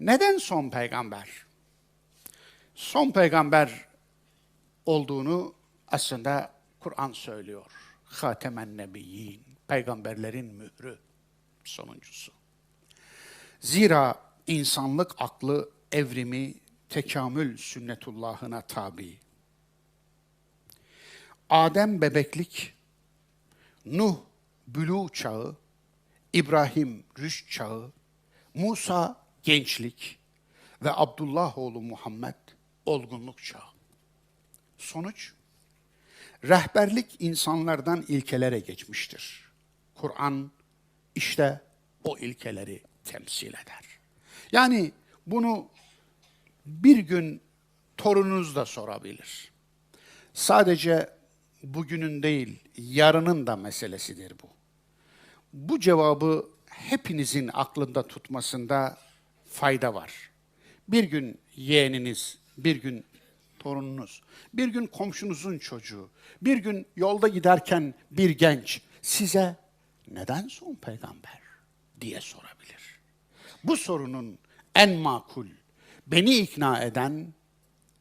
Neden son peygamber? Son peygamber olduğunu aslında Kur'an söylüyor. Hatemen Nebiyyin, peygamberlerin mührü, sonuncusu. Zira insanlık aklı evrimi tekamül sünnetullahına tabi. Adem bebeklik, Nuh bülû çağı, İbrahim rüşt çağı, Musa gençlik ve Abdullah oğlu Muhammed olgunluk çağı. Sonuç, rehberlik insanlardan ilkelere geçmiştir. Kur'an işte o ilkeleri temsil eder. Yani bunu bir gün torununuz da sorabilir. Sadece bugünün değil, yarının da meselesidir bu. Bu cevabı hepinizin aklında tutmasında fayda var. Bir gün yeğeniniz, bir gün torununuz, bir gün komşunuzun çocuğu, bir gün yolda giderken bir genç size neden son peygamber diye sorabilir. Bu sorunun en makul, beni ikna eden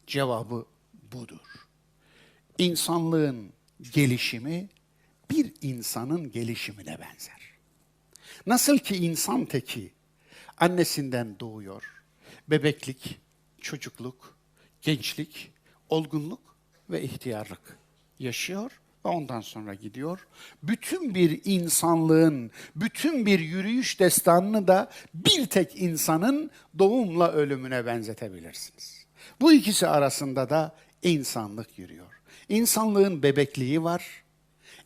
cevabı budur. İnsanlığın gelişimi bir insanın gelişimine benzer. Nasıl ki insan teki annesinden doğuyor, bebeklik, çocukluk, gençlik, olgunluk ve ihtiyarlık yaşıyor ve ondan sonra gidiyor. Bütün bir insanlığın, bütün bir yürüyüş destanını da bir tek insanın doğumla ölümüne benzetebilirsiniz. Bu ikisi arasında da insanlık yürüyor. İnsanlığın bebekliği var,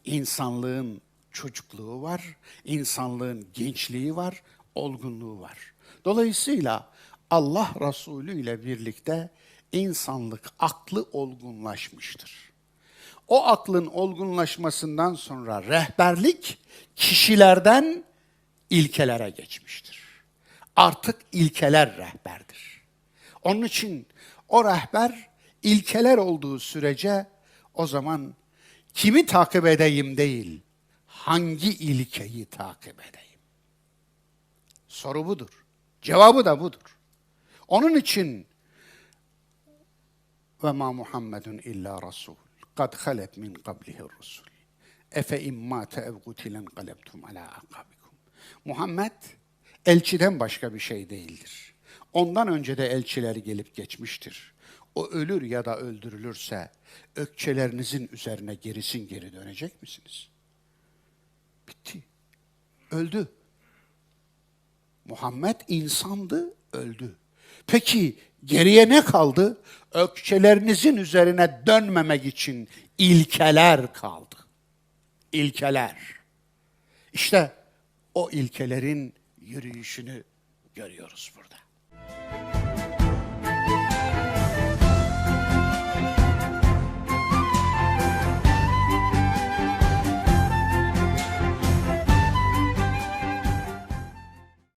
insanlığın çocukluğu var, insanlığın gençliği var, olgunluğu var. Dolayısıyla Allah Resulü ile birlikte insanlık aklı olgunlaşmıştır. O aklın olgunlaşmasından sonra rehberlik kişilerden ilkelere geçmiştir. Artık ilkeler rehberdir. Onun için o rehber ilkeler olduğu sürece o zaman kimi takip edeyim değil, hangi ilkeyi takip edeyim? Soru budur. Cevabı da budur. Onun için ve ma Muhammedun illa rasul. Kad halet min qablihi rusul. Efe imma ev qutilen qalebtum ala akabikum. Muhammed elçiden başka bir şey değildir. Ondan önce de elçiler gelip geçmiştir. O ölür ya da öldürülürse ökçelerinizin üzerine gerisin geri dönecek misiniz? Bitti. Öldü. Muhammed insandı, öldü. Peki geriye ne kaldı? Ökçelerinizin üzerine dönmemek için ilkeler kaldı. İlkeler. İşte o ilkelerin yürüyüşünü görüyoruz burada.